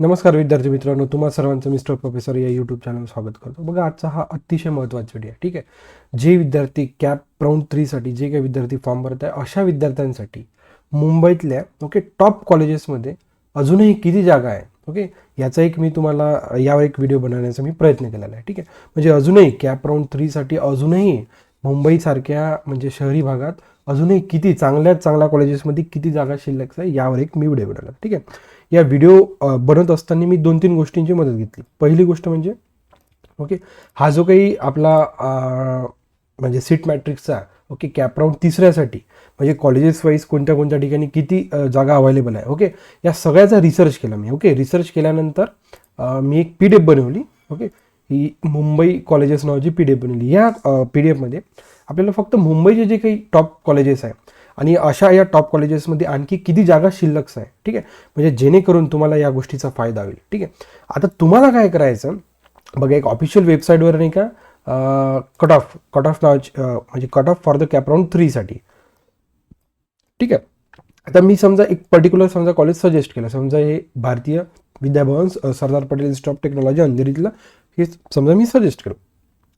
नमस्कार विद्यार्थी मित्रांनो तुम्हा सर्वांचं मिस्टर प्रोफेसर या यूट्यूब चॅनल स्वागत करतो. बघा आजचा हा अतिशय महत्त्वाचा व्हिडिओ आहे ठीक आहे? जे विद्यार्थी कॅप राऊंड थ्रीसाठी जे काही विद्यार्थी फॉर्म भरत आहे अशा विद्यार्थ्यांसाठी मुंबईतल्या ओके टॉप कॉलेजेसमध्ये अजूनही किती जागा आहे ओके याचा एक मी तुम्हाला यावर एक व्हिडिओ बनवण्याचा मी प्रयत्न केलेला आहे ठीक आहे? म्हणजे अजूनही कॅप राऊंड थ्रीसाठी अजूनही मुंबईसारख्या म्हणजे शहरी भागात अजूनही किती चांगल्यात चांगल्या कॉलेजेसमध्ये किती जागा शिल्लक आहे यावर एक मी व्हिडिओ बनवला ठीक आहे? या व्हिडिओ बनवत असताना मी दोन तीन गोष्टींची मदत घेतली. पहिली गोष्ट म्हणजे ओके हा जो काही आपला म्हणजे सीट मॅट्रिक्सचा ओके कॅप राऊंड तिसऱ्यासाठी म्हणजे कॉलेजेस वाईज कोणत्या कोणत्या ठिकाणी किती जागा अवेलेबल आहे ओके या सगळ्याचा रिसर्च केला मी ओके रिसर्च केल्यानंतर मी एक पी डी एफ बनवली ओके ही मुंबई कॉलेजेस नावाची पी डी एफ बनवली. या पी डी एफमध्ये आपल्याला फक्त मुंबईचे जे काही टॉप कॉलेजेस आहे आणि अशा या टॉप कॉलेजेसमध्ये आणखी किती जागा शिल्लक्स आहे? ठीक आहे? म्हणजे जेणेकरून तुम्हाला या गोष्टीचा फायदा होईल. ठीक आहे? आता तुम्हाला काय करायचं? बघा एक ऑफिशियल वेबसाईटवर नाही का कट ऑफ कट ऑफ नावाची म्हणजे cut off for the CAP round थ्रीसाठी ठीक आहे? आता मी समजा एक पर्टिक्युलर समजा कॉलेज सजेस्ट केलं. समजा हे Bharatiya Vidya Bhavan Sardar Patel institute of technology अंधेरीतलं हे समजा मी सजेस्ट केलं.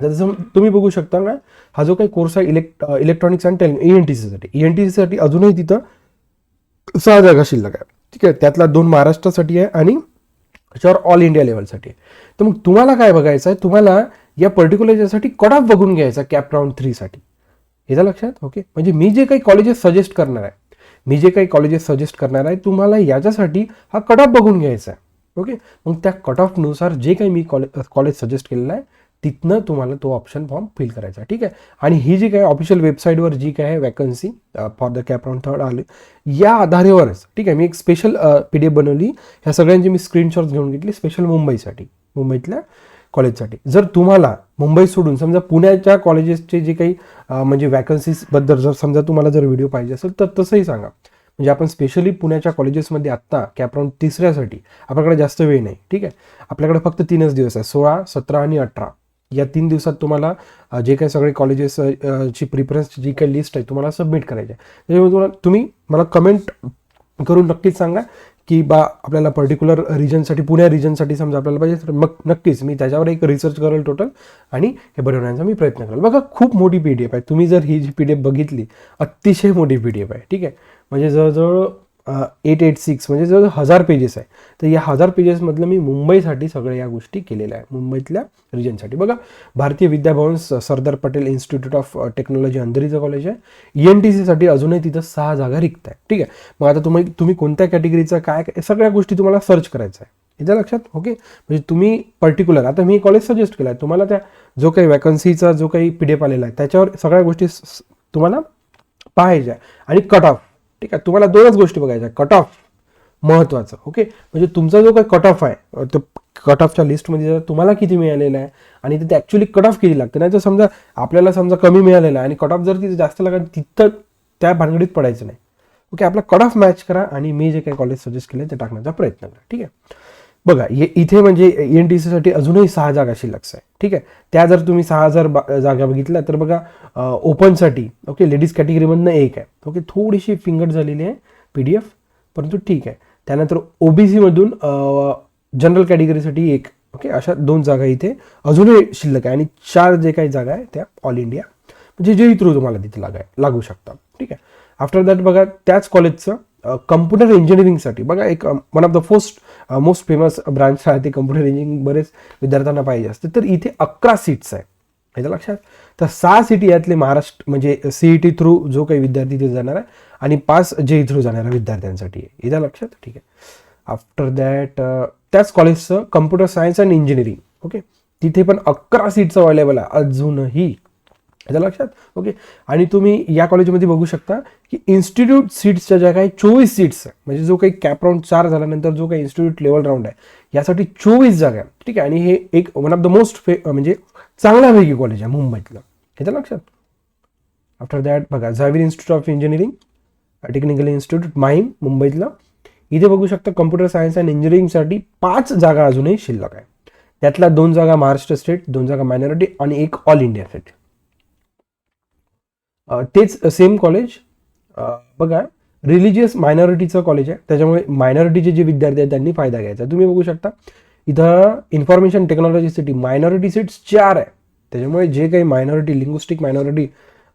जसं तुम्ही बघू शकता का हा जो काही कोर्स आहे elect electronics and telling E N T सीसाठी ई एन टी सीसाठी अजूनही तिथं सहा जागा शिल्लक आहे. ठीक आहे? त्यातला दोन महाराष्ट्रासाठी आहे आणि त्याच्यावर ऑल इंडिया लेवलसाठी आहे. तर मग तुम्हाला काय बघायचं आहे? तुम्हाला या पर्टिक्युलर यासाठी कट ऑफ बघून घ्यायचा कॅप राऊंड थ्रीसाठी येतं लक्षात? ओके म्हणजे मी जे काही कॉलेजेस सजेस्ट करणार आहे मी जे काही कॉलेजेस सजेस्ट करणार आहे तुम्हाला याच्यासाठी हा कट ऑफ बघून घ्यायचा आहे. ओके मग त्या कट ऑफनुसार जे काही मी कॉलेज कॉलेज सजेस्ट केलेलं आहे तिथनं तुम्हाला तो ऑप्शन फॉर्म फिल करायचा आहे ठीक आहे? आणि ही जी काय ऑफिशियल वेबसाईटवर जी काय आहे vacancy for the CAP round third आले या आधारेवरच ठीक आहे? मी एक स्पेशल पी डी एफ बनवली. ह्या सगळ्यांची मी स्क्रीनशॉट्स घेऊन घेतली स्पेशल मुंबईसाठी मुंबईतल्या कॉलेजसाठी जर तुम्हाला मुंबई सोडून समजा पुण्याच्या कॉलेजेसचे जे काही uh, म्हणजे वॅकन्सीजबद्दल जर समजा तुम्हाला जर व्हिडिओ पाहिजे असेल तर तसंही सांगा. म्हणजे आपण स्पेशली पुण्याच्या कॉलेजेसमध्ये आत्ता कॅपराऊंड तिसऱ्यासाठी आपल्याकडे जास्त वेळ नाही ठीक आहे? आपल्याकडे फक्त तीनच दिवस आहे सोळा सतरा आणि अठरा. या तीन दिवसात तुम्हाला जे काही सगळे कॉलेजेस ची प्रिफरन्स जी काही लिस्ट आहे तुम्हाला सबमिट करायची आहे. त्याच्यामुळे तुम्हाला तुम्ही मला कमेंट करून नक्कीच सांगा की बा आपल्याला पर्टिक्युलर रिजनसाठी पुण्या रिजनसाठी समजा आपल्याला पाहिजे तर मग नक्कीच मी त्याच्यावर एक रिसर्च करेल टोटल आणि हे बनवण्याचा मी प्रयत्न करेल. बघा खूप मोठी पी डी एफ आहे. तुम्ही जर ही जी पी डी एफ बघितली अतिशय मोठी पी डी एफ आहे. ठीक आहे? म्हणजे जवळजवळ एट एट सिक्स म्हणजे जवळ हजार पेजेस आहे. तर या हजार पेजेसमधलं मी मुंबईसाठी सगळ्या या गोष्टी केलेल्या आहे. मुंबईतल्या रिजनसाठी बघा Bharatiya Vidyabhavan Sardar Patel institute of technology अंधेरीचं college आहे. ई एन टी सीसाठी अजूनही तिथं सहा जागा रिक्त आहे ठीक आहे? मग आता तुम्ही तुम्ही कोणत्या कॅटेगरीचा काय काय- सगळ्या गोष्टी तुम्हाला सर्च करायचं आहे याच्या लक्षात ओके म्हणजे तुम्ही पर्टिक्युलर आता मी कॉलेज सजेस्ट केलं आहे तुम्हाला त्या जो काही वॅकन्सीचा जो काही पी डी एफ आलेला आहे त्याच्यावर सगळ्या गोष्टी तुम्हाला पाहायच्या आणि कट ऑफ ठीक आहे? तुम्हाला दोनच गोष्टी बघायच्या कट ऑफ महत्त्वाचं ओके म्हणजे तुमचा जो काही कट ऑफ आहे तो कट ऑफच्या लिस्टमध्ये जर तुम्हाला किती मिळालेलं आहे आणि तिथे ॲक्च्युली कट ऑफ किती लागतं नाही तर समजा आपल्याला समजा कमी मिळालेलं आहे आणि कट ऑफ जर तिथे जास्त लागत तिथं त्या भानगडीत पडायचं नाही. ओके आपला कट ऑफ मॅच करा आणि मी जे काही कॉलेज सजेस्ट केले ते टाकण्याचा प्रयत्न करा ठीक आहे? बघा ये इथे म्हणजे एन टी सीसाठी अजूनही सहा जागा शिल्लक आहे. ठीक आहे? त्या जर तुम्ही सहा हजार बा- जागा बघितल्या तर बघा ओपनसाठी ओके लेडीज कॅटेगरीमधनं एक आहे. ओके थोडीशी फिंगट झालेली आहे पी डी एफ परंतु ठीक आहे. त्यानंतर ओबीसीमधून जनरल कॅटेगरीसाठी एक ओके अशा दोन जागा इथे अजूनही शिल्लक आहे. आणि चार जे काही जागा आहे त्या ऑल इंडिया म्हणजे जे थ्रू तुम्हाला तिथे लागाय लागू शकतात. ठीक आहे? आफ्टर दॅट बघा त्याच कॉलेजचं कम्प्युटर इंजिनिअरिंगसाठी बघा एक one of the first most famous branch आहे ते कम्प्युटर इंजिनिअरिंग बरेच विद्यार्थ्यांना पाहिजे असते. तर इथे अकरा सीट्स आहे. याच्या लक्षात. तर सहा सीटी यातले महाराष्ट्र म्हणजे ई टी थ्रू जो काही विद्यार्थी तिथे जाणार आहे आणि पाच जे थ्रू जाणाऱ्या विद्यार्थ्यांसाठी. आहे याच्या लक्षात ठीक आहे. आफ्टर दॅट त्याच कॉलेजचं computer science and engineering okay तिथे पण अकरा सीट्स अवेलेबल आहे. अजूनही. याच्या लक्षात? ओके आणि तुम्ही या कॉलेजमध्ये बघू शकता की इन्स्टिट्यूट सीट्सच्या ज्या काही चोवीस सीट्स आहे म्हणजे जो काही कॅप राऊंड चार झाल्यानंतर जो काही इन्स्टिट्यूट लेवल राऊंड आहे यासाठी चोवीस जागा. आहे ठीक आहे? आणि हे एक वन ऑफ द मोस्ट फे म्हणजे चांगल्यापैकी कॉलेज आहे मुंबईतलं. याच्या लक्षात? आफ्टर दॅट बघा Xavier institute of engineering technical institute Mahim मुंबईतलं. इथे बघू शकता कम्प्युटर सायन्स अँड इंजिनिअरिंगसाठी पाच जागा अजूनही शिल्लक आहे. त्यातल्या दोन जागा महाराष्ट्र स्टेट दोन जागा मायनॉरिटी आणि एक ऑल इंडिया स्टेट तेच सेम कॉलेज बघा रिलिजियस मायनॉरिटीचं कॉलेज आहे. त्याच्यामुळे मायनॉरिटीचे जे विद्यार्थी आहेत त्यांनी फायदा घ्यायचा. तुम्ही बघू शकता इथं इन्फॉर्मेशन टेक्नॉलॉजीसाठी मायनॉरिटी सीट्स चार आहे. त्याच्यामुळे जे काही मायनॉरिटी लिंग्विस्टिक मायनॉरिटी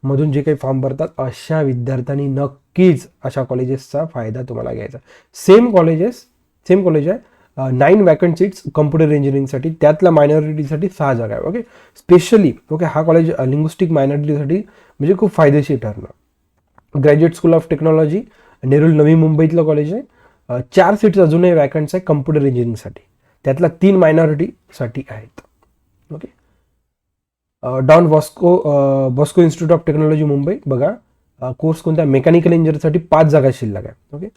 मधून जे काही फॉर्म भरतात अशा विद्यार्थ्यांनी नक्कीच अशा कॉलेजेसचा फायदा तुम्हाला घ्यायचा. सेम कॉलेजेस सेम कॉलेज आहे. नाईन वॅकंट सीट्स कम्प्युटर इंजिनिअरिंगसाठी त्यातल्या मायनॉरिटीसाठी सहा जागा आहे ओके स्पेशली ओके हा कॉलेज लिंग्विस्टिक मायनॉरिटीसाठी म्हणजे खूप फायदेशीर ठरणार. Graduate school of technology Nerul Navi मुंबईतलं कॉलेज आहे. चार सीट्स अजूनही वॅकंट्स आहे कम्प्युटर इंजिनिअरिंगसाठी त्यातल्या तीन मायनॉरिटीसाठी आहेत okay Don Bosco Bosco institute of technology Mumbai बघा. कोर्स कोणत्या? मेकॅनिकल इंजिनिअरसाठी पाच जागा शिल्लक आहे ओके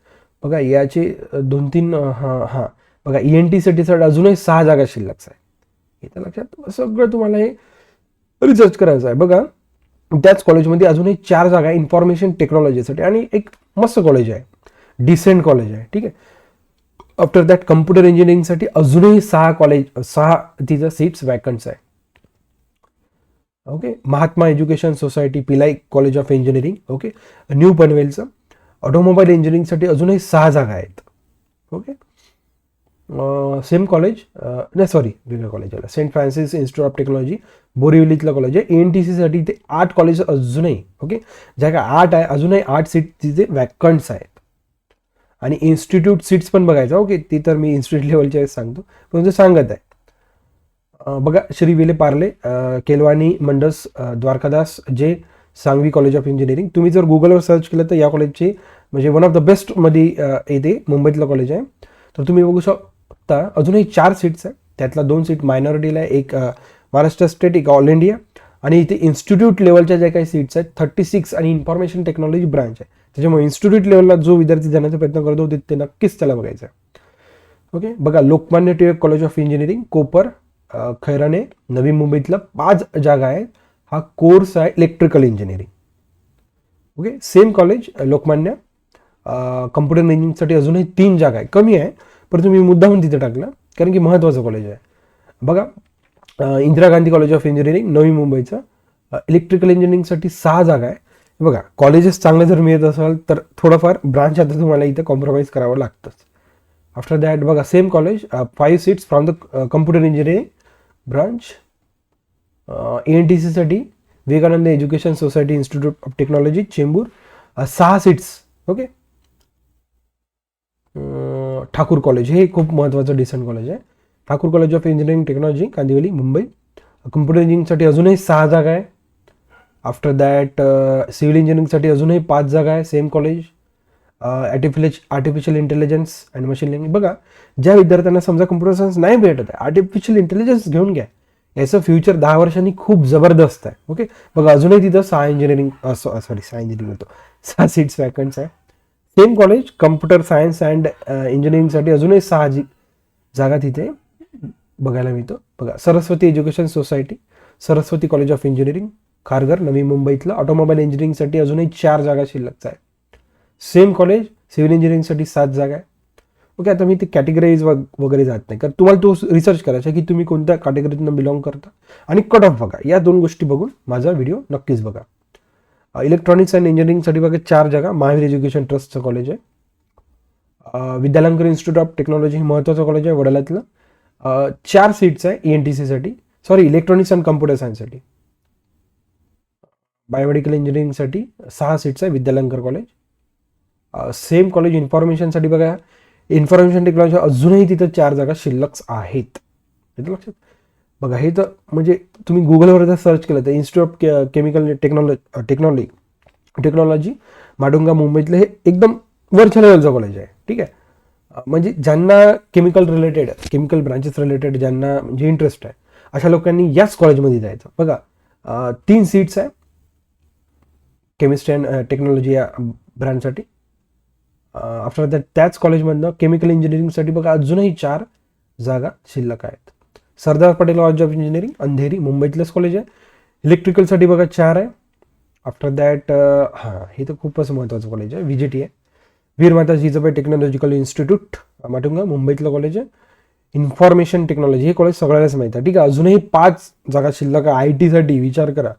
बघा याचे दोन तीन हां हां. बघा ई एन टी साठी अजूनही सहा जागा शिल्लक आहे. तर लक्षात सगळं तुम्हाला हे रिसर्च करायचं आहे. बघा त्याच कॉलेजमध्ये अजूनही चार जागा आहे इन्फॉर्मेशन टेक्नॉलॉजीसाठी आणि एक मस्त कॉलेज आहे. डिसेंट कॉलेज आहे. ठीक आहे? आफ्टर दॅट कम्प्युटर इंजिनिअरिंगसाठी अजूनही सहा कॉलेज सहा तिथं सीट्स वॅकंट्स आहे. Okay Mahatma education society Pillai college of engineering okay new पनवेलचं automobile इंजिनिअरिंगसाठी अजूनही सहा जागा आहेत. ओके सेम कॉलेज नाही सॉरी वेगळं कॉलेज आलं Saint Francis institute of technology बोरिवलीतलं college आहे. एन टी सीसाठी ते आठ कॉलेज अजूनही ओके ज्या काय आठ आहे अजूनही आठ सीट तिथे वॅकंट्स आहेत. आणि इन्स्टिट्यूट सीट्स पण बघायचं ओके ती तर मी इन्स्टिट्यूट लेवलच्या सांगतो. पण ते सांगत आहे. बघा श्री विले पार्ले केलवानी मंडस द्वारकादास जे सांगवी कॉलेज ऑफ इंजिनिअरिंग तुम्ही जर गुगलवर सर्च केलं तर या कॉलेजचे म्हणजे वन ऑफ द बेस्टमध्ये येते. मुंबईतलं कॉलेज आहे. तर तुम्ही बघू तर अजूनही चार सीट्स आहे त्यातला दोन सीट मायनॉरिटीला आहे एक महाराष्ट्र स्टेट एक ऑल इंडिया आणि इथे इन्स्टिट्यूट लेवलच्या ज्या काही सीट्स आहेत थर्टी सिक्स आणि इन्फॉर्मेशन टेक्नॉलॉजी ब्रांच आहे. त्याच्यामुळे इन्स्टिट्यूट लेवलला जो विद्यार्थी जाण्याचा प्रयत्न करतो ते- नक्कीच त्याला बघायचं आहे. ओके बघा Lokmanya Tilak college of engineering Kopar Khairane Navi मुंबईतलं पाच जागा आहेत. हा कोर्स आहे electrical engineering okay same college Lokmanya. Computer इंजिनिअरिंगसाठी अजूनही तीन जागा आहे कमी आहे. परंतु तुम्ही मुद्दाहून तिथे टाकला कारण की महत्त्वाचं कॉलेज आहे. बघा Indira Gandhi college of engineering Navi मुंबईचं इलेक्ट्रिकल इंजिनिअरिंगसाठी सहा जागा आहे. बघा कॉलेजेस चांगले जर मिळत असाल तर थोडंफार ब्रांच आता तुम्हाला इथं कॉम्प्रोमाइज करावं लागतंच. आफ्टर दॅट बघा same college five seats from the computer engineering branch E N T सीसाठी Vivekananda education society institute of technology Chembur सहा सीट्स ओके ठाकूर कॉलेज हे खूप महत्त्वाचं डिसेंट कॉलेज आहे. Thakur college of engineering technology Kandivali Mumbai. Computer इंजिनिअरिंगसाठी अजूनही सहा जागा आहे. आफ्टर दॅट सिव्हिल इंजिनिअरिंगसाठी अजूनही पाच जागा आहे. Same college artificial artificial intelligence and machine learning बघा ज्या विद्यार्थ्यांना समजा कम्प्युटर सायन्स नाही भेटत आहे आर्टिफिशियल इंटेलिजन्स घेऊन घ्या. याचं फ्युचर दहा वर्षांनी खूप जबरदस्त आहे. ओके बघा अजूनही तिथं सहा इंजिनिअरिंग सॉरी uh, सहा इंजिनिअरिंग होतो. सहा सीट्स वॅकंट्स आहे. Same college computer science and इंजिनिअरिंगसाठी अजूनही सहा जी जागा तिथे बघायला मिळतो. बघा Saraswati education society Saraswati college of engineering Kharghar Navi मुंबईतलं ऑटोमोबाईल इंजिनिअरिंगसाठी अजूनही चार जागा शिल्लकच आहे सेम कॉलेज सिव्हिल इंजिनिअरिंगसाठी सात जागा आहे ओके आता मी ते कॅटेगरीज वगैरे जात नाही. कारण तुम्हाला तो रिसर्च करायचा की तुम्ही कोणत्या कॅटेगरीतनं बिलॉंग करता. आणि कट ऑफ बघा या दोन गोष्टी बघून माझा व्हिडिओ नक्कीच बघा. इलेक्ट्रॉनिक्स अँड इंजिनिअरिंगसाठी बघा चार जागा. महावीर एज्युकेशन ट्रस्टचं कॉलेज आहे. विद्यालंकर इन्स्टिट्यूट ऑफ टेक्नॉलॉजी हे महत्त्वाचं कॉलेज आहे वडाल्यातलं चार सीट्स आहे ई एन टी सीसाठी सॉरी इलेक्ट्रॉनिक्स अँड कम्प्युटर सायन्ससाठी बायोमेडिकल इंजिनिअरिंगसाठी सहा सीट्स आहे विद्यालंकर कॉलेज सेम कॉलेज इन्फॉर्मेशनसाठी बघा. इन्फॉर्मेशन टेक्नॉलॉजी अजूनही तिथं चार जागा शिल्लक आहेत. लक्षात. बघा हे तर म्हणजे तुम्ही गुगलवर जर सर्च केलं तर institute of chemical technology technology technology Matunga मुंबईतलं हे एकदम वरच्या लेवलचं कॉलेज आहे. ठीक आहे? म्हणजे ज्यांना chemical related chemical branches related ज्यांना म्हणजे इंटरेस्ट आहे अशा लोकांनी याच कॉलेजमध्ये जायचं. बघा तीन सीट्स आहे. केमिस्ट्री अँड टेक्नॉलॉजी या ब्रँडसाठी आफ्टर दॅट त्याच कॉलेजमधनं केमिकल इंजिनिअरिंगसाठी बघा अजूनही चार जागा शिल्लक आहेत. Sardar Patel college of engineering Andheri मुंबईतलंच college आहे. इलेक्ट्रिकलसाठी बघा चार आहे. आफ्टर दॅट हां हे तर खूपच महत्त्वाचं कॉलेज आहे. व्ही जी टी आहे. वीरमाता जिजाबाई टेक्नॉलॉजिकल इन्स्टिट्यूट माटुंगा मुंबईतलं कॉलेज आहे. इन्फॉर्मेशन टेक्नॉलॉजी हे कॉलेज सगळ्यालाच माहीत आहे. ठीक आहे अजूनही पाच जागा शिल्लक आहे. आय टीसाठी विचार करा.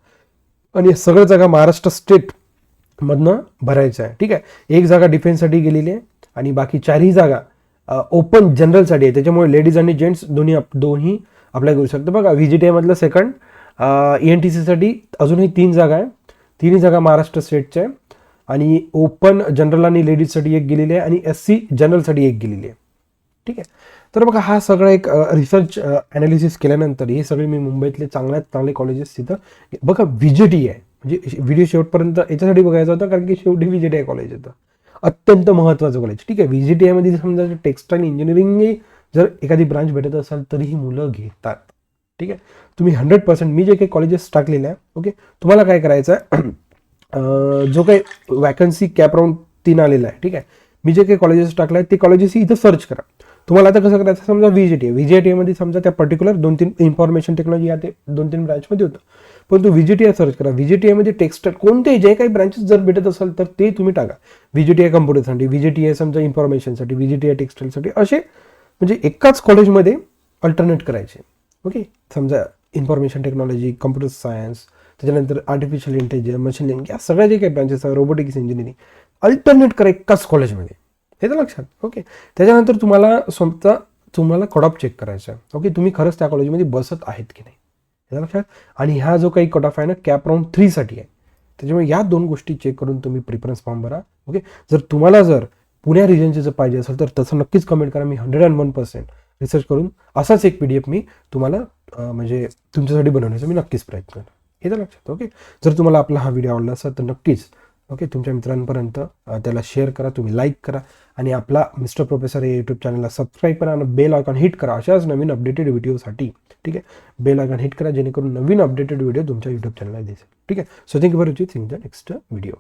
आणि या सगळ्या जागा महाराष्ट्र स्टेटमधनं भरायचं आहे. ठीक आहे एक जागा डिफेन्ससाठी गेलेली आहे. आणि बाकी चारही जागा ओपन जनरलसाठी आहे. त्याच्यामुळे लेडीज आणि जेंट्स दोन्ही दोन्ही अप्लाय करू शकतो. बघा व्ही जी टी आयमधलं सेकंड ई एन टी सीसाठी अजूनही तीन जागा आहे. तिन्ही जागा महाराष्ट्र स्टेटच्या आहे. आणि ओपन जनरल आणि लेडीजसाठी एक गेलेली आहे आणि एस सी जनरलसाठी एक गेलेली आहे. ठीक आहे? तर बघा हा सगळा एक रिसर्च ॲनालिसिस केल्यानंतर हे सगळे मी मुंबईतले चांगल्यात चांगले कॉलेजेस तिथं. बघा व्ही टी आहे. म्हणजे व्हिडिओ शेवटपर्यंत याच्यासाठी बघायचा होता कारण की शेवटी व्ही आहे टी आय कॉलेज येतं अत्यंत महत्त्वाचं कॉलेज ठीक आहे व्ही जी टी आयमध्ये समजा टेक्स्टाईल इंजिनिअरिंग जर एखादी ब्रांच भेटत असाल तरीही मुलं घेतात. ठीक आहे? तुम्ही हंड्रेड पर्सेंट मी जे काही कॉलेजेस टाकलेले आहे ओके तुम्हाला काय करायचं आहे? जो काही वॅकन्सी कॅप राऊंड तीन आलेला आहे ठीक आहे? मी जे काही कॉलेजेस टाकले आहेत ते कॉलेजेस इथं सर्च करा. तुम्हाला आता कसं करायचं? समजा व्ही जी टी आहे व्ही जी टी मध्ये समजा त्या पर्टिक्युलर दोन तीन इन्फॉर्मेशन टेक्नॉलॉजी या ते दोन तीन ब्रांचमध्ये होतं. पण तुम्ही व्ही टी आय सर्च करा. व्ही जी टी आयमध्ये टेक्स्टाईल कोणतेही जे काही ब्रांचेस जर भेटत असेल तर ते तुम्ही टाका. व्ही जी टी आय कम्प्युटरसाठी व्ही टी आय समजा इन्फॉर्मेशनसाठी व्ही टी आय टेक्स्टाईलसाठी असे म्हणजे एकाच कॉलेजमध्ये अल्टरनेट करायचे. ओके समजा इन्फॉर्मेशन टेक्नॉलॉजी कम्प्युटर सायन्स त्याच्यानंतर आर्टिफिशियल इंटेलिजन्स मशीन लर्निंग या सगळ्या जे काही ब्रांचेस आहे रोबोटिक्स इंजिनिअरिंग अल्टरनेट करा एकाच कॉलेजमध्ये हे तर लक्षात. ओके. त्याच्यानंतर तुम्हाला स्वतः तुम्हाला कट चेक करायचा आहे. ओके. तुम्ही खरंच त्या कॉलेजमध्ये बसत आहेत की नाही? हे लक्षात. आणि ह्या जो काही कट ऑफ आहे ना कॅप राऊंड थ्रीसाठी आहे. त्याच्यामुळे या दोन गोष्टी चेक करून तुम्ही प्रिफरन्स फॉर्म भरा. ओके. जर तुम्हाला जर पुण्या रिजनचे जर पाहिजे असेल तर तसं नक्कीच कमेंट करा. मी hundred and one percent research करून असाच एक पी डी एफ मी तुम्हाला म्हणजे तुमच्यासाठी बनवण्याचा मी नक्कीच प्रयत्न करेन. हे तर लक्षात. ओके. जर तुम्हाला आपला हा व्हिडिओ आवडला असेल तर नक्कीच ओके तुमच्या मित्रांपर्यंत त्याला शेअर करा तुम्ही लाईक करा आणि आपला मिस्टर प्रोफेसर या यूट्यूब चॅनलला सबस्क्राईब करा आणि बेल आयकॉन हिट करा अशाच नवीन अपडेटेड व्हिडिओसाठी ठीक आहे? बेल आयकॉन हिट करा जेणेकरून नवीन अपडेटेड व्हिडिओ तुमच्या यूट्यूब चॅनलला दिसेल. ठीक आहे? So thank you for watching the next video